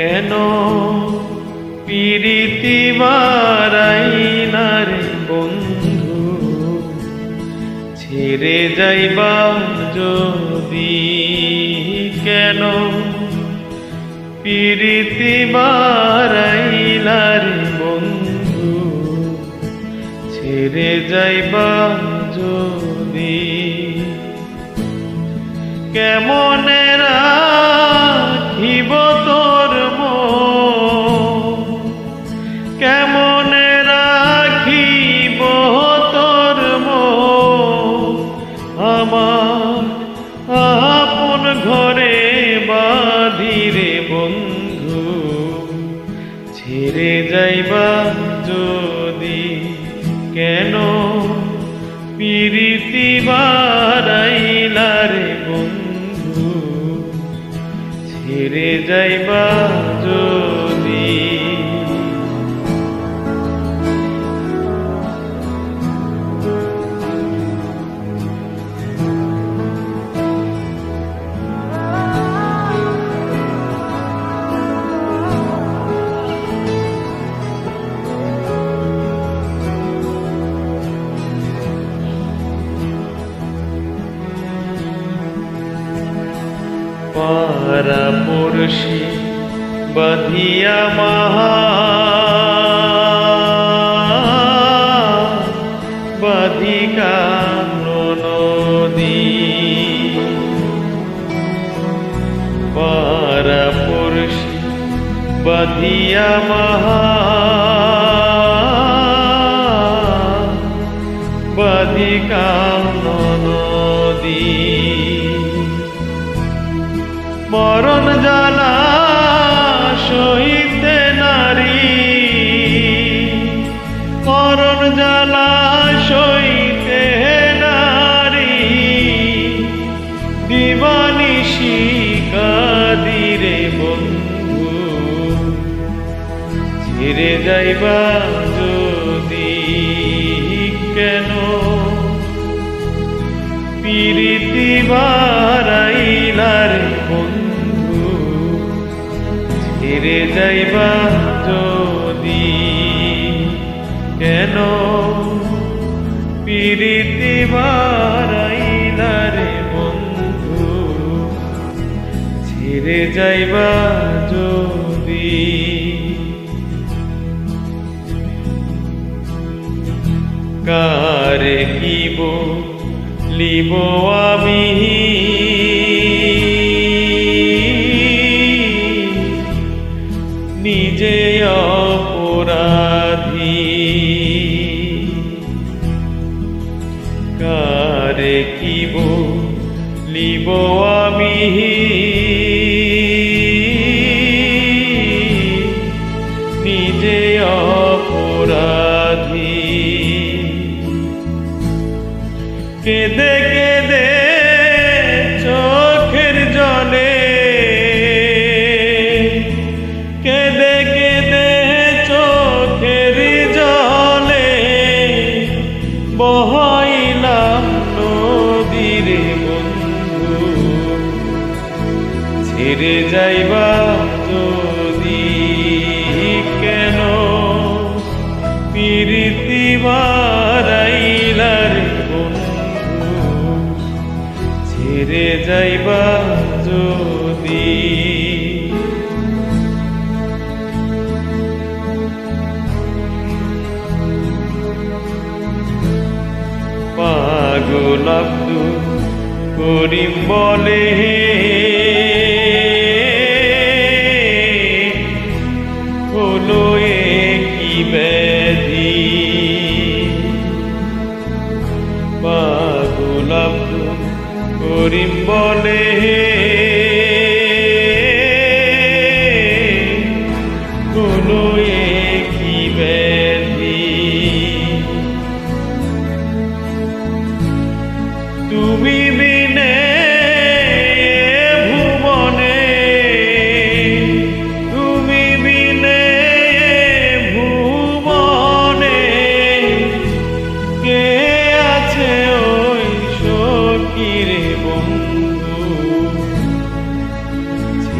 কেন পিরিতি বারাইলা রে বন্ধু? ছেড়ে যাইবা যদি কেন পিরিতি বারাইলা রে বন্ধু? ছেড়ে যাইবা যদি কেমন ছেড়ে যাইবা যদি কেন? পিরিতি বারাইলা বন্ধু ছেড়ে যাইবা যদি পড়শি বাধিয়া মাহা বাধিকা নদী পারা পড়শি বাধিয়া মাহা বাধিকা নদী মরণ জ্বালা সহিতে নারী। মরণ জ্বালা সহিতে নারী। দিবানিশি কাদিরে বন্ধু ছেড়ে যাইবা পিরিতি বারাইলার বন্ধু। ছেড়ে যাইবা যদি, কেন? পিরিতি বারাইলার বন্ধু। ছেড়ে যাইবা যদি। কারে কিব লিব আমি। নিজে অপরাধী। কারে কিব লিব আমি? ছেড়ে যাইবা যদি কেন? পিরিতি বারাইলার বন্ধু ছেড়ে যাইবা যদি। পাগল করিম বলে করিম বলে হলো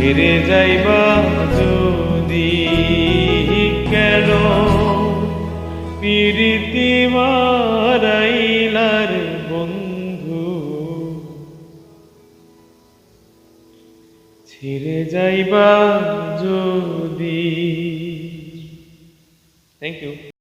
হেরে যাইবা যদি কেন? পীড়িতি মারাইলার বন্ধু। ছিড়ে যাইবা যদি থ্যাংক ইউ